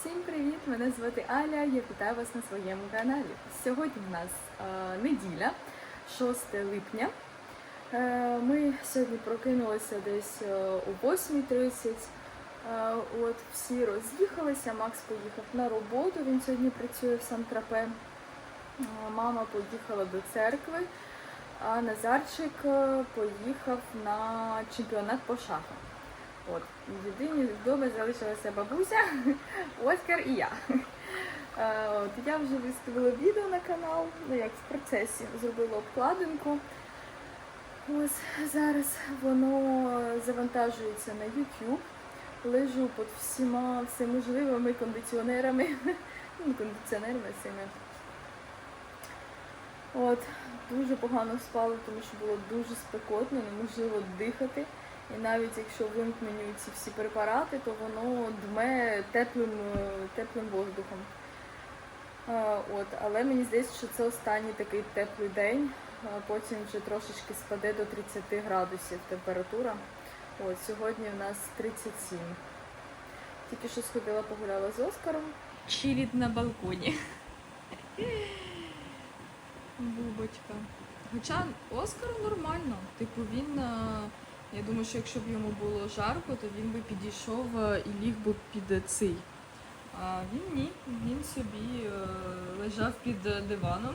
Всім привіт! Мене звати Аля. Я вітаю вас на своєму каналі. Сьогодні в нас е, неділя, 6 липня. Е, ми сьогодні прокинулися десь е, о 8.30. Е, от всі роз'їхалися. Макс поїхав на роботу. Він сьогодні працює в Сан-Тропе. Е, Мама поїхала до церкви, а Назарчик е, поїхав на чемпіонат по шахам. От, єдині вдома залишилася бабуся, Оскар і я. Е, От, я вже виставила відео на канал, ну як в процесі, зробила обкладинку. Ось зараз воно завантажується на YouTube. Лежу під всіма всеможливими кондиціонерами. Ну, кондиціонерами цими. От, дуже погано спала, тому що було дуже спекотно, неможливо дихати. І навіть якщо вимкнені ці всі препарати, то воно дме теплим, е, теплим воздухом. Е, От, але мені здається, що це останній такий теплий день. а Потім вже трошечки спаде до 30 градусів температура. От, сьогодні в нас 37. Тільки що сходила погуляла з Оскаром. Чилить на балконі. Бубочка. Хоча Оскару нормально. Типу він. Я думаю, що якщо б йому було жарко, то він би підійшов е, і ліг би під цей. А він ні, він собі е, лежав під е, диваном.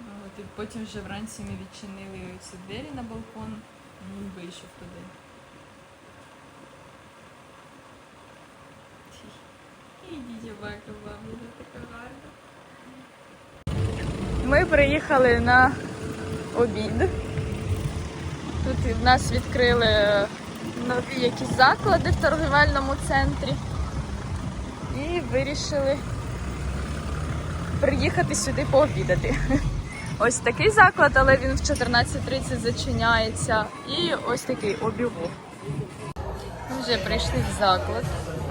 От, і потім вже вранці ми відчинили ці двері на балкон, і він вийшов туди. Ми приїхали на обід. Тут в нас відкрили нові якісь заклади в торгівельному центрі. І вирішили приїхати сюди пообідати. Ось такий заклад, але він в 14.30 зачиняється. І ось такий обівок. Ми вже прийшли в заклад.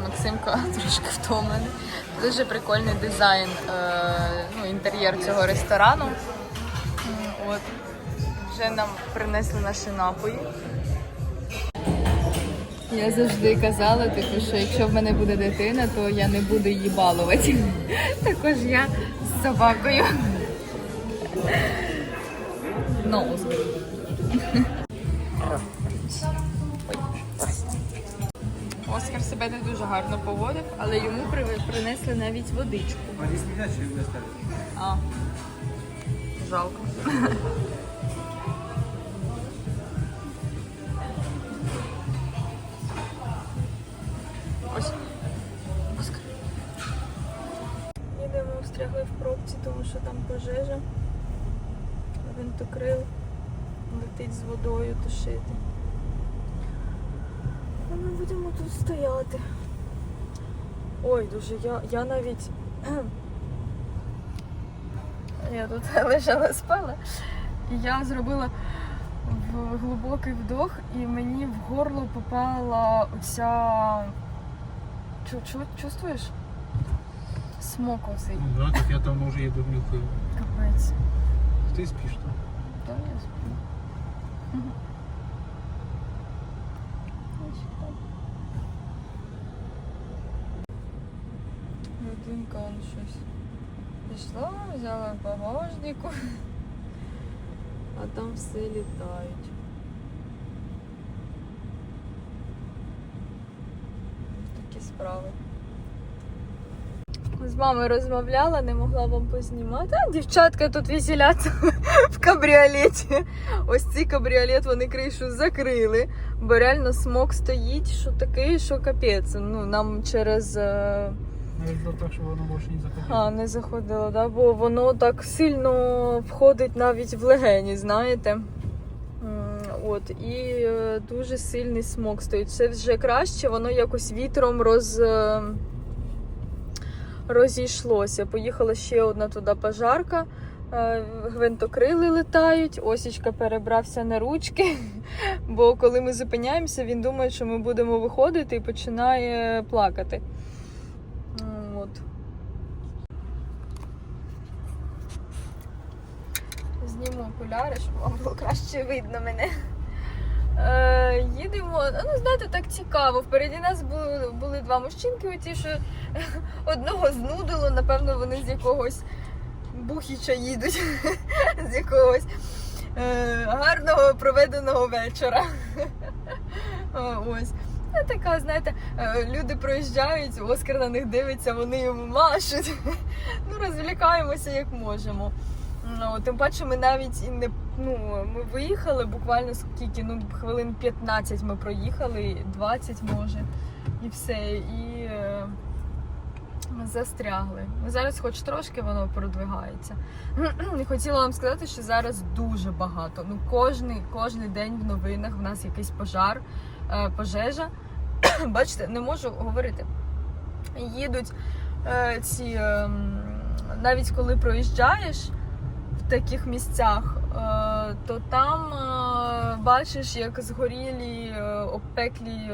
Максимка трошки втомлений. Дуже прикольний дизайн, е, ну, інтер'єр цього ресторану. От. Вже нам принесли наші напої. Я завжди казала, типу, що якщо в мене буде дитина, то я не буду її балувати. Також я з собакою. Ну, Оскар себе не дуже гарно поводив, але йому принесли навіть водичку. А. Жалко. Летить з водою тушити. А ми будемо тут стояти. Ой, дуже я, я навіть. Я тут лежала спала. І я зробила в- глибокий вдох, і мені в горло попала оця. Чу, чу, чувствуєш? Смок оцей. Ну да, так я там уже еду нюхаю. Капець. Ты спишь там? Та я сплю. Людинка он щось. Пішла, взяла в багажнику. А там все літають. Такі справи. З мамою розмовляла, не могла вам познімати. А дівчатка тут веселяться в кабріолеті. Ось цей кабріолет вони кришу закрили, бо реально смок стоїть, що такий, що капець. Ну, нам через. е, Ну, так, что оно больше не заходит. А, не заходило, да? бо воно так сильно входить навіть в легені, знаєте. От, і е, дуже сильний смок стоїть. Це вже краще, воно якось вітром роз, е, розійшлося. Поїхала ще одна туди пожарка. е, Гвинтокрили летають, Осічка перебрався на ручки, бо коли ми зупиняємося, він думає, що ми будемо виходити і починає плакати. От. Зніму окуляри, щоб вам було краще видно мене. Е, їдемо, ну знаєте, так цікаво. Впереді нас були, були два мужчинки, оті, що одного знудило, напевно, вони з якогось бухіча їдуть, з якогось е, гарного проведеного вечора. Ось. Ну, така, знаєте, е, люди проїжджають, Оскар на них дивиться, вони йому машуть. Ну, розвлікаємося як можемо. Ну, тим паче ми навіть і не ну, ми виїхали буквально скільки, ну, хвилин 15 ми проїхали, 20 може, і все. І е, ми застрягли. Ну, Зараз хоч трошки воно продвигається. Хотіла вам сказати, що зараз дуже багато. Ну, кожний, кожний день в новинах в нас якийсь пожар, е, пожежа. Бачите, не можу говорити. Їдуть е, ці, е, навіть коли проїжджаєш таких місцях, е, то там е, бачиш, як згорілі, е, обпеклі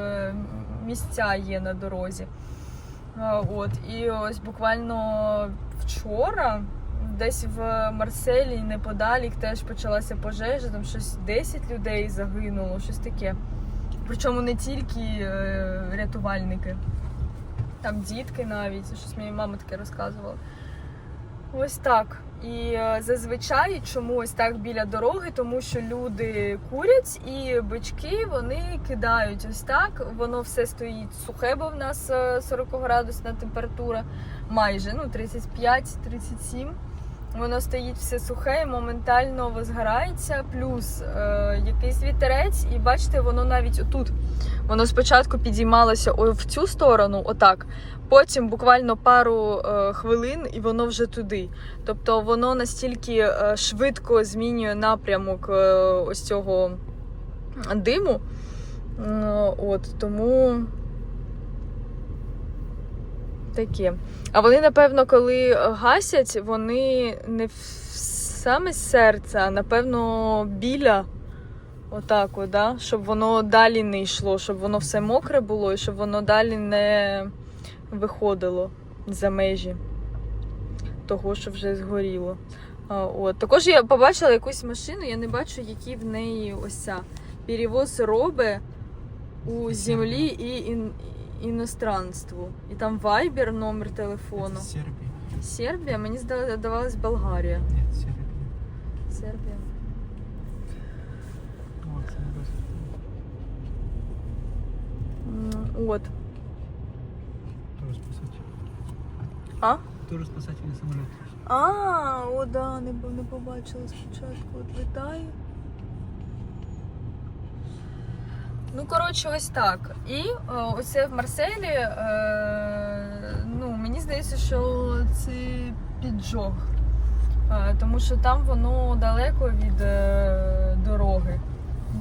місця є на дорозі. От, і ось буквально вчора, десь в Марселі неподалік теж почалася пожежа, там щось 10 людей загинуло, щось таке. Причому не тільки рятувальники, там дітки навіть, щось мені мама таке розказувала. Ось так. І е, зазвичай чомусь так біля дороги, тому що люди курять і бички вони кидають ось так. Воно все стоїть сухе, бо в нас е, 40 градусна температура, майже ну 35-37. Воно стоїть все сухе і моментально возгорається, плюс е, якийсь вітерець, і бачите, воно навіть отут. Воно спочатку підіймалося в цю сторону, отак. Потім буквально пару е, хвилин, і воно вже туди. Тобто воно настільки е, швидко змінює напрямок е, ось цього диму. М, От тому таке. А вони, напевно, коли гасять, вони не в саме з серця, а напевно біля. Отак, от, да? щоб воно далі не йшло, щоб воно все мокре було і щоб воно далі не виходило за межі того, що вже згоріло. От. Також я побачила якусь машину, я не бачу, які в неї ось ця перевоз роби у землі і. Іностранству. І там Viber, номер телефону. Это Сербия. Сербія, мені здавалось Болгарія. Нет, Сербия. Сербія. Вот. М, От. Тоже спасатель. А? Тоже спасательный самолет. А, о, да, не, бо- не побачила спочатку. От літає. Ну, коротше, ось так. І е, оце в Марселі, е, ну, мені здається, що це піджог. Е, тому що там воно далеко від е, дороги.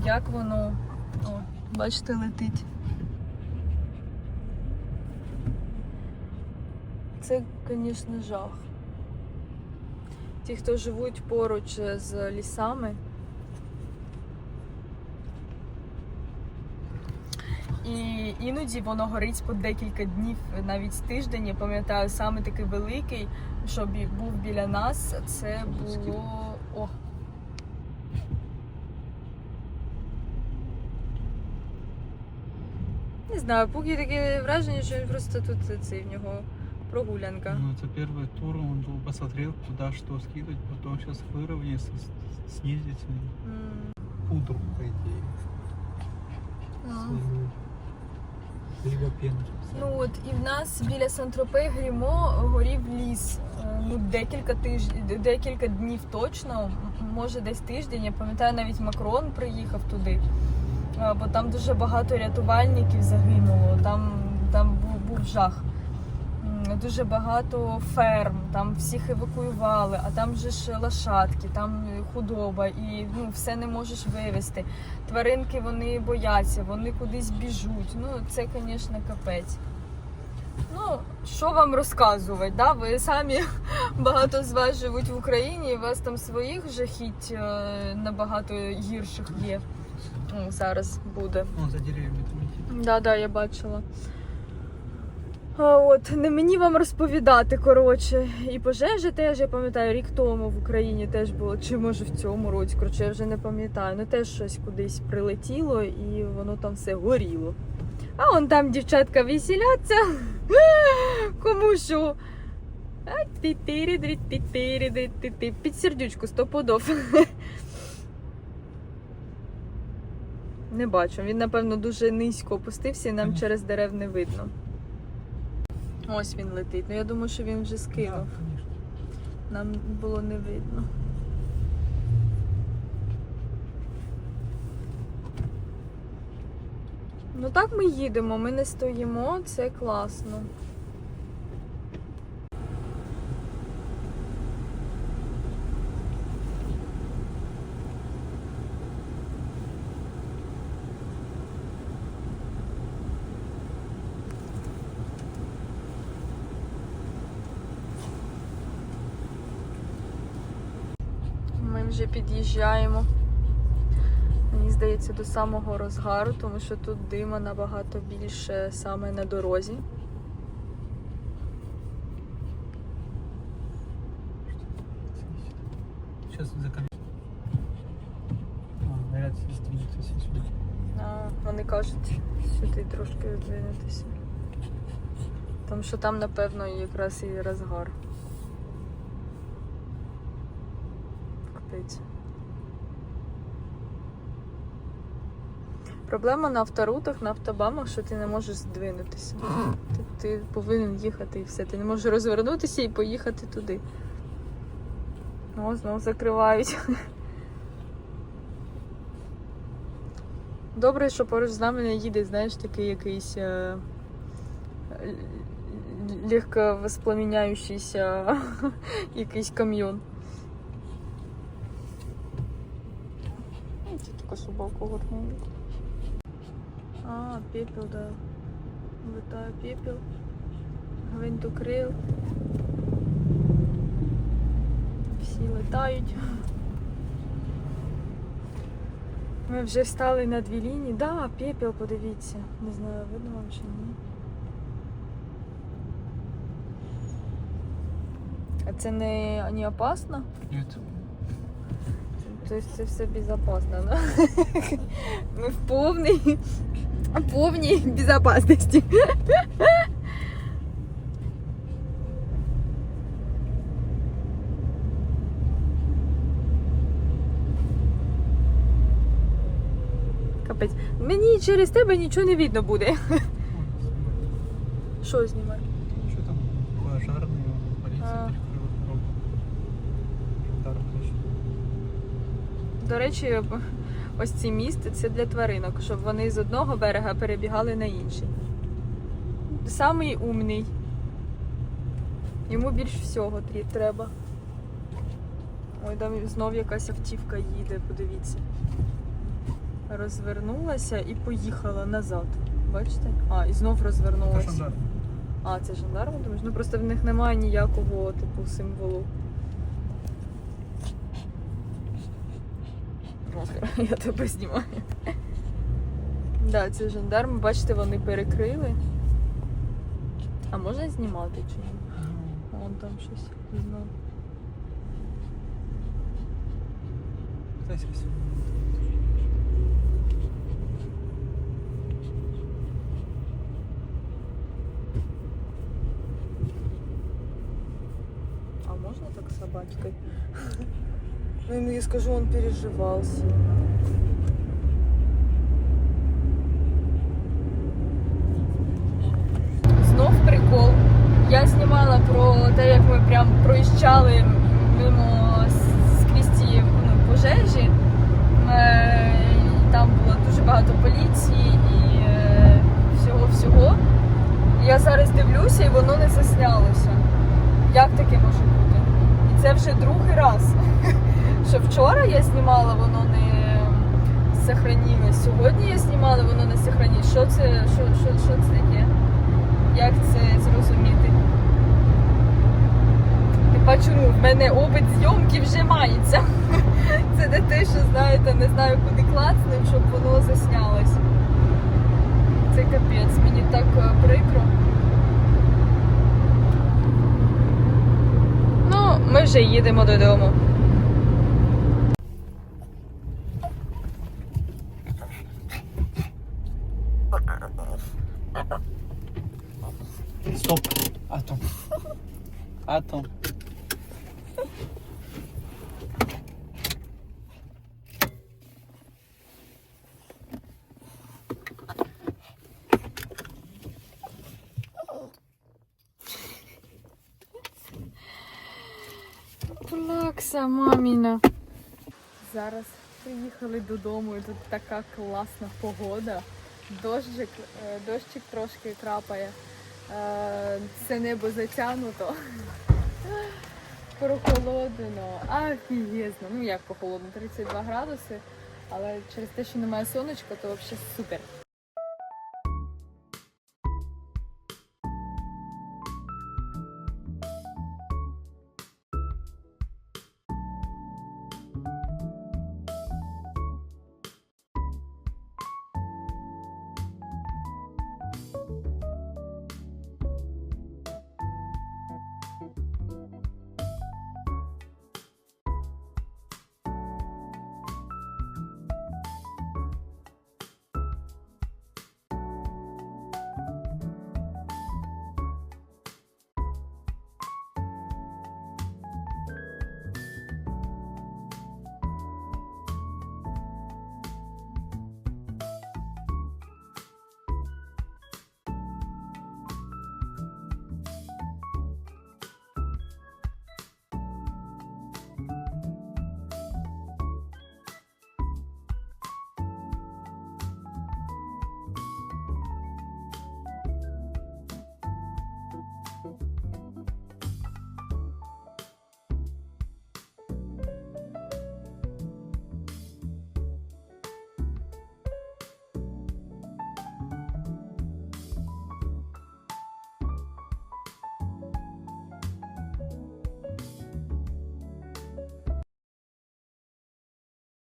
Як воно, о, бачите, летить. Це, звісно, жах. Ті, хто живуть поруч з лісами. І іноді воно горить по декілька днів, навіть тиждень. Я пам'ятаю, саме такий великий, що бі- був біля нас, це було. О. Не знаю, поки таке враження, що він просто тут це в нього прогулянка. Ну, это первый тур, он был- посмотрел, куда что скидывать, потом сейчас выровняется, с- снизится. М. Пудру, по идее. А. свою. Пену. Ну от і в нас біля Сан-Тропе Грімо горів ліс. Е, Ну, декілька тижнів, декілька днів точно, може десь тиждень. Я пам'ятаю, навіть Макрон приїхав туди, Е, бо там дуже багато рятувальників загинуло. Там, там був, був жах. Дуже багато ферм, там всіх евакуювали, а там же ж лошадки, там худоба, і ну, все не можеш вивезти. Тваринки вони бояться, вони кудись біжуть. Ну, це, звісно, капець. Ну, що вам розказувати? Да? Ви самі багато з вас живуть в Україні, і у вас там своїх жахіть е, набагато гірших є. Ну, зараз буде. Он за деревьями там летит. Да, да, я бачила. От не мені вам розповідати, коротше. І пожежі теж, я пам'ятаю, рік тому в Україні теж було, чи може в цьому році, коротше, я вже не пам'ятаю. Ну теж щось кудись прилетіло і воно там все горіло. А вон там дівчатка веселяться. Кому що? Під сердючку сто подов. Не бачу. Він, напевно, дуже низько опустився і нам через дерев не видно. Ось він летить. Ну я думаю, що він вже скинув. Нам було не видно. Ну так ми їдемо, ми не стоїмо, це класно. Ми вже під'їжджаємо. Мені здається, до самого розгару, тому що тут дима набагато більше саме на дорозі. Сейчас закон... Вони кажуть сюди трошки відвинутися. Тому що там, напевно, якраз і розгар. Капець. Проблема на авторутах, на автобамах, що ти не можеш здвинутися. Ти, ти повинен їхати і все. Ти не можеш розвернутися і поїхати туди. О, знову закривають. Добре, що поруч з нами не їде, знаєш, такий якийсь е, легко воспламеняючийся якийсь кам'йон. Ну, Це тільки собаку горнули. А, пепел, да. Летає пепел. Гвинтокрил. Всі летають. Ми вже стали на дві лінії. Да, пепел, подивіться. Не знаю, видно вам чи ні. А це не, не опасно? Нет. Тобто це все безопасно, да? Ми в повній, повній безопасності. Капець. Мені через тебе нічого не видно буде. Що знімати? Что там? Пожарные, полиция А. перекрыла дорогу. Жандарм еще. До речі, ось ці місти це для тваринок, щоб вони з одного берега перебігали на інший. Самий умний. Йому більш всього треба. Ой, там знов якась автівка їде, подивіться. Розвернулася і поїхала назад. Бачите? А, і знов розвернулася. жандарм. А, це жандарми, думаєш? Ну просто в них немає ніякого типу символу. Оскар, я тебе знімаю. Да, це жандарми, бачите, вони перекрили. А можна знімати чи ні? Вон там щось знов. Пытайся всё. А можно так собачкой? Ну, ему я скажу, он переживал сильно. Знов прикол. Я знімала про те, як ми прям проїжджали мимо скрізь ці ну, пожежі. Е, Там було дуже багато поліції і е, всього-всього. Я зараз дивлюся і воно не заснялося. Як таке може бути? І це вже другий раз що вчора я знімала, воно не сохраніли. Сьогодні я знімала, воно не сохраніло. Що це що, що, що це таке? Як це зрозуміти? Типа чому? В мене опит зйомки вже мається. Це не те, що знаєте, не знаю, куди класти, щоб воно заснялось. Це капець, мені так е, прикро. Ну, ми вже їдемо додому. Стоп. Атом. Атом. Плакса, маміна. Зараз приїхали додому і тут така класна погода. Дощик, е, дощик трошки крапає. Е, Все небо затягнуто. Прохолодно. Офігезно. Ну як прохолодно, 32 градуси. Але через те, що немає сонечка, то взагалі супер.